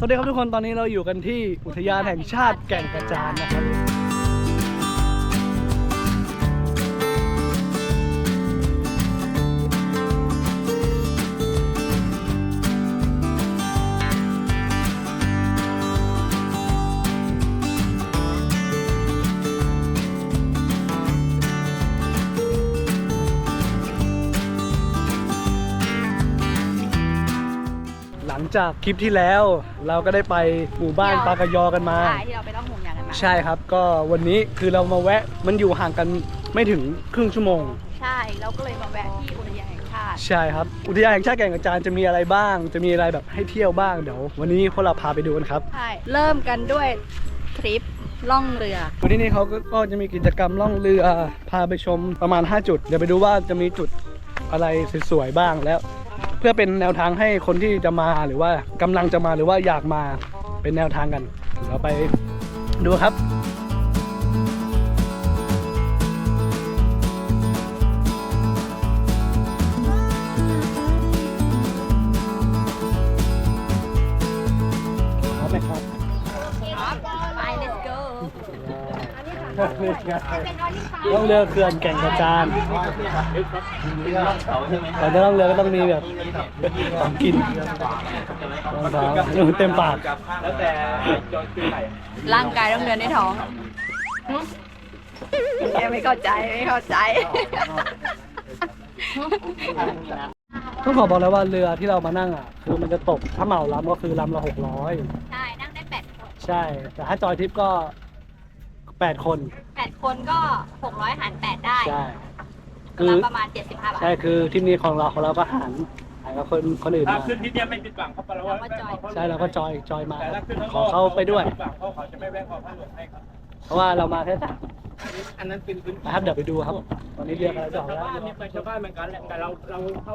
สวัสดีครับทุกคนตอนนี้เราอยู่กันที่อุทยานแห่งชาติแก่งกระจานนะครับ จากคลิปที่แล้ว เราก็ได้ไปหมู่บ้านปากยอกันมา ใช่ที่เราไปต้องห่วงยางกันมาใช่ครับ ก็วันนี้คือเรามาแวะมันอยู่ห่างกันไม่ถึงครึ่งชั่วโมง ใช่เราก็เลยมาแวะที่อุทยานแห่งชาติ ใช่ครับ อุทยานแห่งชาติแก่งกระจานจะมีอะไรบ้าง จะมีอะไรแบบให้เที่ยวบ้างเดี๋ยววันนี้พวกเราพาไปดูกันครับ ใช่ เริ่มกันด้วยทริปล่องเรือวันนี้นี่เขาก็ก็จะมีกิจกรรมล่องเรือพาไปชมประมาณ 5 จุด เดี๋ยวไปดูว่าจะมีจุดอะไรสวยๆบ้างแล้ว เพื่อเป็นแนวทางให้คนที่จะมาหรือว่ากำลังจะมาหรือว่าอยากมาเป็นแนวทางกัน เราไปดูครับ ล่องเรือเขื่อนแก่งกระจานก่อนจะล่องเรือก็ต้องมีแบบของกินรองเท้าเต็มปาก แล้วแต่โยนคือไหนร่างกายต้องเดินในท้องแกไม่เข้าใจไม่เข้าใจ ต้องขอบอกแล้วว่าเรือที่เรามานั่งอะ คือมันจะตกถ้าเหมาลำก็คือลำละหกร้อยใช่ นั่งได้แปดคน ใช่ แต่ถ้าจอยทริปก็ แปดคนแปดคนก็หกร้อยหารแปดได้ใช่คือรับประมาณเจ็ดสิบห้าบาท ใช่คือทริปนี้ของเราของเราก็หารหารกับคนคนอื่นถ้ามาขึ้นที่เนี่ยไม่ผิดหวังเขาไปแล้วว่าใช่เราก็จอยจอยมาแต่ถ้าขึ้นข้งขอเข้าไปด้วยผิหวังเขาเขาจะไม่แบ่งความผ้าเหลืองให้ครับเพราะว่าเรามาแค่สามอันนั้นเป็นพื้นนะครับเดี๋ยวไปดูครับตอนนี้เรือกำลังจะออกชาวแล้ว บ้านนี่เป็นชาวบ้านเหมือนกันแหละแต่เราเราเข้า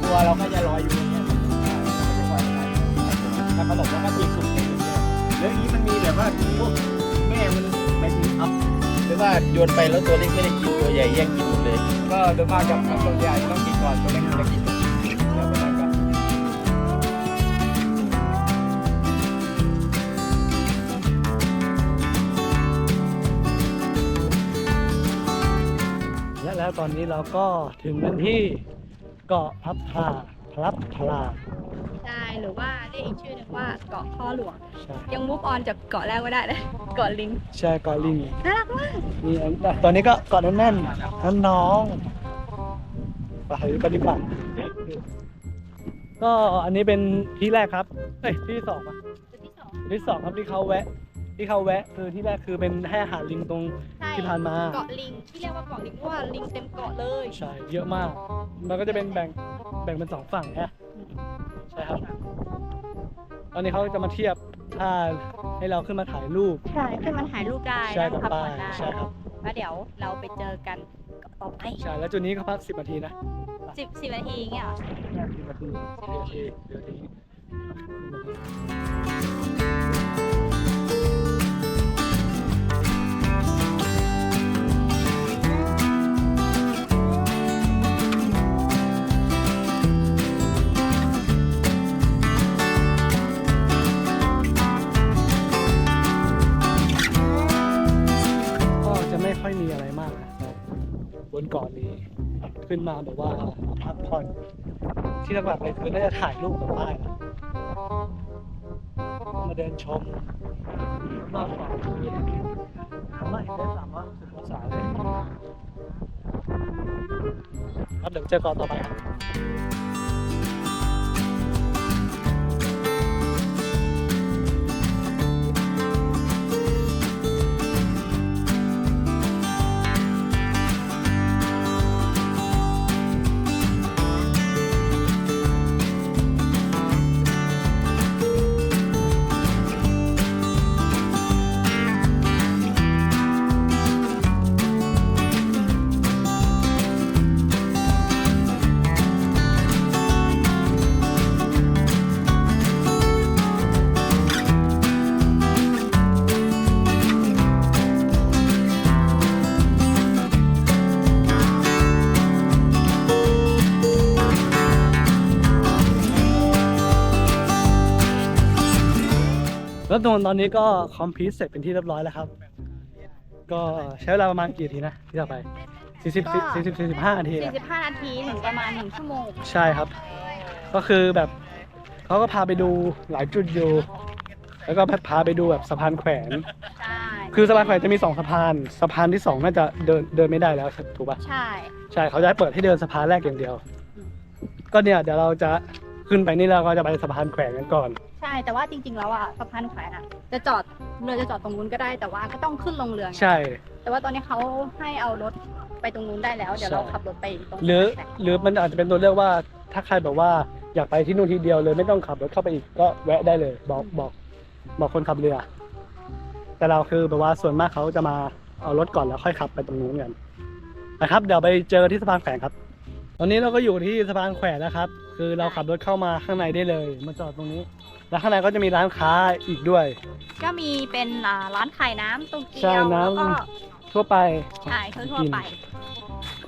ปัวเราก็จะลอยอยู่อย่างเงี้ยถ้าขนมแล้วก็ตีสุกเลยแล้วอย่างนี้มันมีแบบว่าพวกแม่มันไม่ถึงอัพหรือว่าโยนไปแล้วตัวเล็กไม่ได้กินตัวใหญ่แย่งกินหมดเลย ก็โดยมากกับตัวใหญ่ต้องกินก่อนตัวเล็กจะกินแล้วก็นั้นก็และแล้วตอนนี้เราก็ถึงกันที่ เกาะพับพลาพลับพลาใช่หรือว่าเรียกอีกชื่อหนึงว่าเกาะข้อหลวง ใช่ยังมุฟออนจากเกาะแรกไม่ได้เลยเกาะลิงใช่เกาะลิงน่ารักมากนี่อันตอนนี้ก็เกาะแน่นๆนั่นน้องไปปฏิบัติก็อันนี้เป็นที่แรกครับเอ้ยที่สองอะจุดที่สองที่สองครับที่เขาแวะ ที่เขาแวะคือที่แรกคือเป็นให้อาหารลิงตรงใช่ ที่ผ่านมา เกาะลิงที่เรียกว่าเกาะลิงเพราะว่าลิงเต็มเกาะเลยใช่เยอะมาก มันก็จะเป็นแบ่งแบ่งเป็นสองฝั่งนะใช่ครับ ตอนนี้เขาจะมาเทียบท่าให้เราขึ้นมาถ่ายรูป ใช่ขึ้นมาถ่ายรูปได้ใช่นั่งกับพักป้าผ่อยนได้ใช่ครับ แล้วเดี๋ยวเราไปเจอกันเกาะต่อไปใช่ แล้วจุดนี้ก็พักสิบนาทีนะสิบสิบนาทีอย่างเงี้ยเหรอ สิบนาทีสิบนาทีเดี๋ยวที มาแบบว่าพักผ่อนที่หลักๆเลยคือน่าจะถ่ายรูปกับป้ายมาเดินชมมากกาะสามารถเห็นได้สามร้อยสิบองศาเลยครับเดี๋ยวเจอกันต่อไปครับ แล้วตรงตอนนี้ก็คอมพิวเสร็จเป็นที่เรียบร้อยแล้วครับ ก็ใช้เวลาประมาณกี่นาทีนะที่เราไป40 40 45นาทีอะ45 นาทีถึงประมาณ 1 ชั่วโมง ใช่ครับ ก็คือแบบเขาก็พาไปดูหลายจุดอยู่ แล้วก็พาไปดูแบบสะพานแขวน ใช่ คือสะพานแขวนจะมีสองสะพานสะพานที่สองน่าจะเดินเดินไม่ได้แล้วถูกปะใช่ ใช่เขาจะให้เปิดให้เดินสะพานแรกอย่างเดียว ก็เนี่ยเดี๋ยวเราจะขึ้นไปนี่เราก็จะไปสะพานแขวนกันก่อน ใช่ แต่ว่าจริง ๆ แล้วอะสะพานแขวนอะ จะจอดเรือจะจอดตรงนู้นก็ได้ แต่ว่าก็ต้องขึ้นลงเรือไงใช่ แต่ว่าตอนนี้เขาให้เอารถไปตรงนู้นได้แล้ว เดี๋ยวเราขับรถไปตรงหรือสะพานแขวนหรือมันอาจจะเป็นตัวเลือกว่าถ้าใครแบบว่าอยากไปที่นู่นทีเดียวเลยไม่ต้องขับรถเข้าไปอีกก็แวะได้เลย บอกบอกบอกคนขับเรือ แต่เราคือแบบว่าส่วนมากเขาจะมาเอารถก่อนแล้วค่อยขับไปตรงนู้นกันนะครับ เดี๋ยวไปเจอที่สะพานแขวนครับ ตอนนี้เราก็อยู่ที่สะพานแขวนนะครับ คือเราขับรถเข้ามาข้างในได้เลย มาจอดตรงนี้ แล้วข้างในก็จะมีร้านค้าอีกด้วย ก็มีเป็นอ่าร้านขายน้ำโตเกีใช่ยวน้ำ แล้วก็ทั่วไปใช่ทั่วๆไป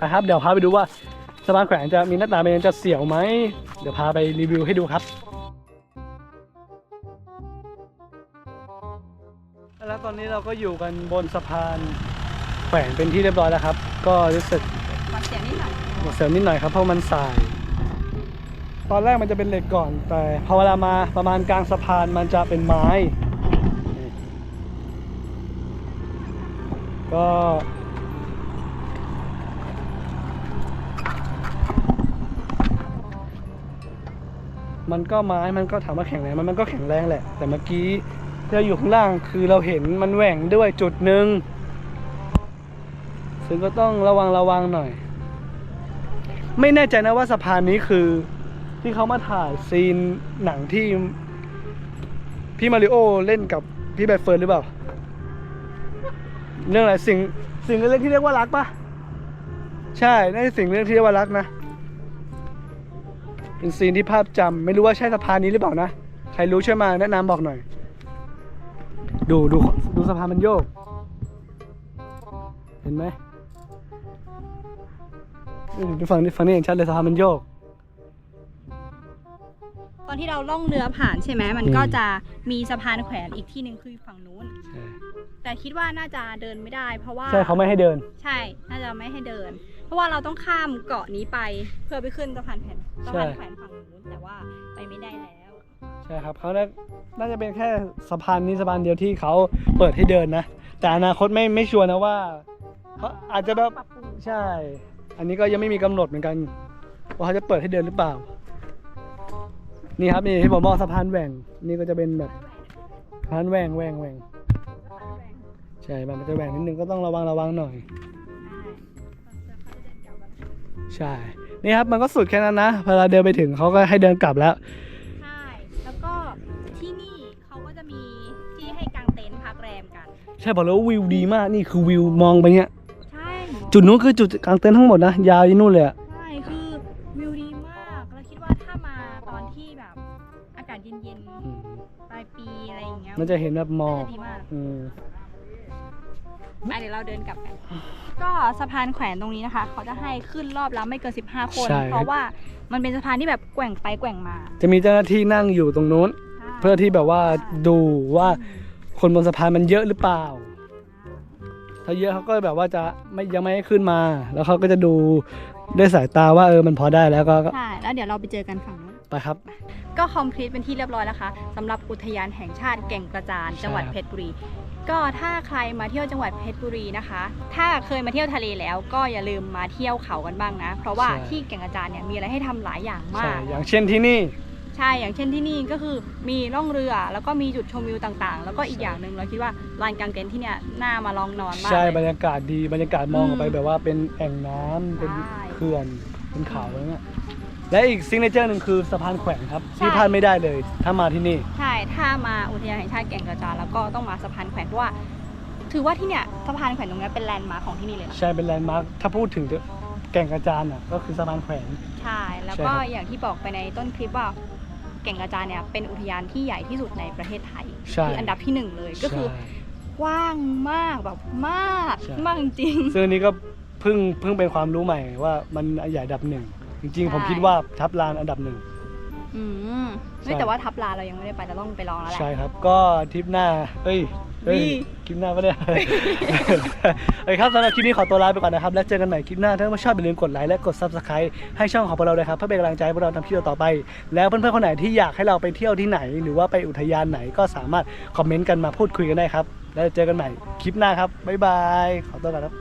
นะครับ เดี๋ยวพาไปดูว่าสะพานแขวนจะมีหน้าตาเป็นยังไงจะเสียวไหม เดี๋ยวพาไปรีวิวให้ดูครับ แล้วตอนนี้เราก็อยู่กันบนสะพานแขวนเป็นที่เรียบร้อยแล้วครับ ก็รู้สึกฟังเสียงนิดหน่อยหมดเสียวนิดหน่อยครับเพราะมันสาย ตอนแรกมันจะเป็นเหล็กก่อน แต่พอเวลามาประมาณกลางสะพานมันจะเป็นไม้ ก็มันก็ไม้ มันก็ถามว่าแข็งแรงไหมมันก็แข็งแรงแหละ แต่เมื่อกี้ที่เราอยู่ข้างล่างคือเราเห็นมันแหว่งด้วยจุดหนึ่ง ซึ่งก็ต้องระวังระวังหน่อย ไม่แน่ใจนะว่าสะพานนี้คือ ที่เขามาถ่ายซีนหนังที่พี่มาริโอเล่นกับพี่ใบเฟิร์นหรือเปล่า เรื่องอะไรสิ่งสิ่งเรื่องที่เรียกว่ารักปะใช่น่าจะสิ่งเรื่องที่เรียกว่ารักนะ เป็นซีนที่ภาพจำไม่รู้ว่าใช่สะพานนี้หรือเปล่านะ ใครรู้ช่วยมาแนะนำบอกหน่อย ดูดูดูสะพานมันโยก เห็นไหมนี่ดูฝั่งนี้ฝั่งนี้เห็นชัดเลยสะพานมันโยก อนที่เราล่องเรือผ่านใช่ไหมมันอืมก็จะมีสะพานแขวนอีกที่หนึ่งคือฝั่งนู้นใช่แต่คิดว่าน่าจะเดินไม่ได้ เพราะว่าใช่เขาไม่ให้เดิน ใช่ น่าจะไม่ให้เดิน เพราะว่าเราต้องข้ามเกาะนี้ไปเพื่อไปขึ้นสะพานแขวนสะพานแขวนฝั่งนู้นแต่ว่าไปไม่ได้แล้วใช่ครับเขาน่าน่าจะเป็นแค่สะพานนี้สะพานเดียวที่เขาเปิดให้เดินนะ แต่อนาคตไม่ไม่ชัวร์นะว่าเขาอาจจะแบบปรับปรุงใช่ อันนี้ก็ยังไม่มีกำหนดเหมือนกัน ว่าเขาจะเปิดให้เดินหรือเปล่า นี่ครับนี่ที่ผมบอกสะพานแหว่ง นี่ก็จะเป็นแบบสะพานแหว่งแหว่งแหว่งใช่มันจะแหว่งนิดนึงก็ต้องระวังระวังหน่อย ใช่ นี่ครับมันก็สุดแค่นั้นนะพอเราเดินไปถึงเขาก็ให้เดินกลับแล้ว ใช่ แล้วก็ที่นี่เขาก็จะมีที่ให้กางเต็นท์พักแรมกัน ใช่บอกเลยว่าวิวดีมากนี่คือวิวมองไปเนี้ย ใช่ จุดนู้นคือจุดกลางเต็นท์ทั้งหมดนะยาวยี่นู่นเลยอะ มันจะเห็นแบบหมอน่ากจะดีมาก อืมไปเดี๋ยวเราเดินกลับกัน ก็สะพานแขวนตรงนี้นะคะ เขาจะให้ขึ้นรอบละไม่เกิน 15 คน ใช่ เพราะว่ามันเป็นสะพานที่แบบแกว่งไปแกว่งมาจะมีเจ้าหน้าที่นั่งอยู่ตรงนู้น เพื่อที่แบบว่าดูว่าคนบนสะพานมันเยอะหรือเปล่า ถ้าเยอะเขาก็แบบว่าจะไม่ยังไม่ให้ขึ้นมา แล้วเขาก็จะดูด้วยสายตาว่าเออมันพอได้แล้วก็ก็ใช่ แล้วเดี๋ยวเราไปเจอกันฝั่งนู้น ไปครับ ก็คอมพลีทเป็นที่เรียบร้อยแล้วนะคะสำหรับอุทยานแห่งชาติแก่งกระจานจังหวัดใช่ครับเพชรบุรี ก็ถ้าใครมาเที่ยวจังหวัดเพชรบุรีนะคะ ถ้าเคยมาเที่ยวทะเลแล้วก็อย่าลืมมาเที่ยวเขากันบ้างนะ เพราะว่าใช่ ที่แก่งกระจานเนี่ยมีอะไรให้ทำหลายอย่างมาใช่ก อย่างเช่นที่นี่ ใช่ อย่างเช่นที่นี่ก็คือมีล่องเรือ แล้วก็มีจุดชมวิวต่างๆ แล้วก็อีกอย่างหนึ่งเราคิดว่าลานกลางเต็นท์ที่เนี่ยน่ามาลองนอนมากใช่เลยบรรยากาศดีบรรยากาศมองออกไปอืมแบบว่าเป็นแอ่งน้ำเป็นใช่ เขื่อนเป็นเขาอะไรเงี้ย และอีกซิงเกิลเจอร์หนึ่งคือสะพานแขวนครับใช่ ที่พลาดไม่ได้เลย ถ้ามาที่นี่ ใช่ ถ้ามาอุทยานแห่งชาติแก่งกระจานแล้วก็ต้องมาสะพานแขวนเพราะว่า ถือว่าที่เนี่ยสะพานแขวนตรงเนี้ยเป็นแลนด์มาร์คของที่นี่เลยนะ ใช่เป็นแลนด์มาร์คถ้าพูดถึงแก่งกระจานอะก็คือสะพานแขวน ใช่ แล้วใช่ก็ครับ อย่างที่บอกไปในต้นคลิปว่าแก่งกระจานเนี่ยเป็นอุทยานที่ใหญ่ที่สุดในประเทศไทยใช่คืออันดับที่หนึ่งเลยก็คือใช่ กว้างมากแบบมากใช่ มากจริง ซึ่งอันนี้ก็เพิ่งเพิ่งเป็นความรู้ใหม่ว่ามันใหญ่อันดับหนึ่ง จริงๆ ผมใช่คิดว่าทับลานอันดับหนึ่ง อืมเฮ้ยใช่แต่ว่าทับลาเรายังไม่ได้ไปแต่ต้องไปลองแล้วแหละ ใช่ครับ ก็ทริปหน้า เอ้ยเอ้ยนี่ คลิปหน้าปะเนี่ยโอเคครับสำหรับคลิปนี้ขอตัวลาไปก่อนนะครับ แล้วเจอกันใหม่คลิปหน้า ถ้าชอบอย่าลืมกดไลค์และกด subscribe ให้ช่องของพวกเราด้วยครับ เพื่อเป็นกำลังใจให้พวกเราทำคลิปต่อไป แล้วเพื่อนๆคนไหนที่อยากให้เราไปเที่ยวที่ไหน หรือว่าไปอุทยานไหนก็สามารถคอมเมนต์กันมาพูดคุยกันได้ครับ แล้วเจอกันใหม่คลิปหน้าครับบ๊ายบายขอตัวก่อนครับ